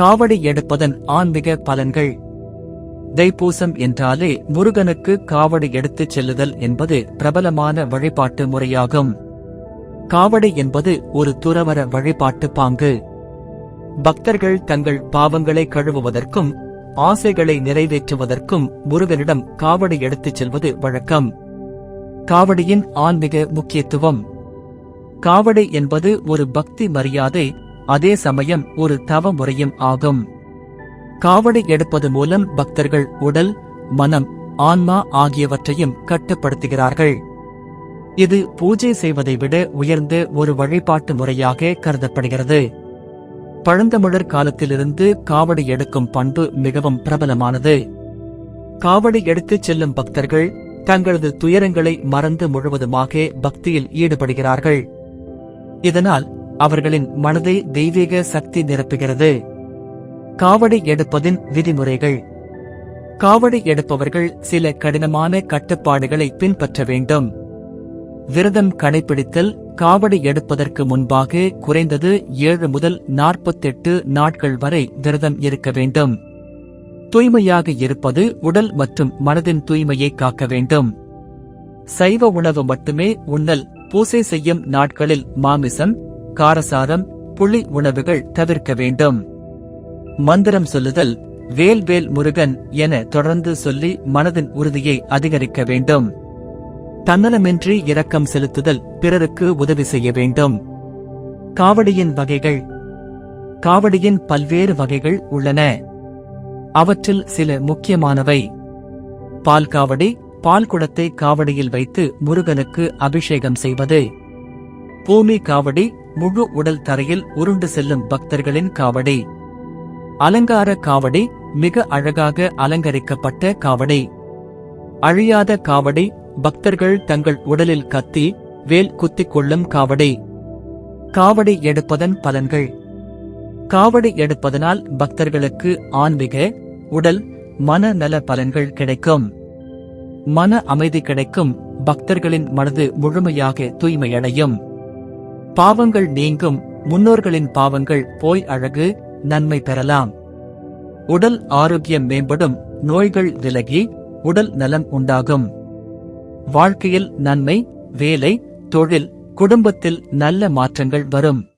காவடி எடுப்பதன் ஆன்மீக பலன்கள். தைப்பூசம் என்றாலே முருகனுக்கு காவடி எடுத்துச் செல்லுதல் என்பது பிரபலமான வழிபாட்டு முறையாகும். காவடி என்பது ஒரு துறவர வழிபாட்டு பாங்கு. பக்தர்கள் தங்கள் பாவங்களை கழுவுவதற்கும் ஆசைகளை நிறைவேற்றுவதற்கும் முருகனிடம் காவடி எடுத்துச் செல்வது வழக்கம். காவடியின் ஆன்மீக முக்கியத்துவம். காவடி என்பது ஒரு பக்தி மரியாதை அதே சமயம் ஒரு தவ முறையும் ஆகும். காவடி எடுப்பது மூலம் பக்தர்கள் உடல் மனம் ஆன்மா ஆகியவற்றையும் கட்டுப்படுத்துகிறார்கள். இது பூஜை செய்வதை விட உயர்ந்த ஒரு வழிபாட்டு முறையாக கருதப்படுகிறது. பழந்தமிழர் காலத்திலிருந்து காவடி எடுக்கும் பண்பு மிகவும் பிரபலமானது. காவடி எடுத்துச் செல்லும் பக்தர்கள் தங்களது துயரங்களை மறந்து முழுவதுமாக பக்தியில் ஈடுபடுகிறார்கள். இதனால் அவர்களின் மனதை தெய்வீக சக்தி நிரப்புகிறது. காவடி எடுப்பதின் விதிமுறைகள். காவடி எடுப்பவர்கள் சில கடினமான கட்டுப்பாடுகளை பின்பற்ற வேண்டும். விரதம் கடைபிடித்தல் காவடி எடுப்பதற்கு முன்பாக குறைந்தது ஏழு முதல் நாற்பத்தெட்டு நாட்கள் வரை விரதம் இருக்க வேண்டும். தூய்மையாக இருப்பது உடல் மற்றும் மனதின் தூய்மையை காக்க வேண்டும். சைவ உணவு மட்டுமே உண்ணல் பூசை செய்யும் நாட்களில் மாமிசம் காரசாரம் புளி உணவுகள் தவிர்க்க வேண்டும். மந்திரம் சொல்லுதல் வேல் வேல் முருகன் என தொடர்ந்து சொல்லி மனதின் உறுதியை அதிகரிக்க வேண்டும். தன்னலமின்றி இரக்கம் செலுத்துதல் பிறருக்கு உதவி செய்ய வேண்டும். காவடியின் வகைகள். காவடியின் பல்வேறு வகைகள் உள்ளன. அவற்றில் சில முக்கியமானவை. பால் காவடி பால் குடத்தை காவடியில் வைத்து முருகனுக்கு அபிஷேகம் செய்வது. பூமி காவடி முழு உடல் தரையில் உருண்டு செல்லும் பக்தர்களின் காவடி. அலங்கார காவடி மிக அழகாக அலங்கரிக்கப்பட்ட காவடி. அழியாத காவடி பக்தர்கள் தங்கள் உடலில் கத்தி வேல் குத்திக் கொள்ளும் காவடி. காவடி எடுப்பதன் பலன்கள். காவடி எடுப்பதனால் பக்தர்களுக்கு ஆன்மீக உடல் மன நல பலன்கள் கிடைக்கும். மன அமைதி கிடைக்கும் பக்தர்களின் மனது முழுமையாக தூய்மையடையும். பாவங்கள் நீங்கும் முன்னோர்களின் பாவங்கள் போய் அழகு நன்மை பெறலாம். உடல் ஆரோக்கியம் மேம்படும் நோய்கள் விலகி உடல் நலம் உண்டாகும். வாழ்க்கையில் நன்மை வேலை தொழில் குடும்பத்தில் நல்ல மாற்றங்கள் வரும்.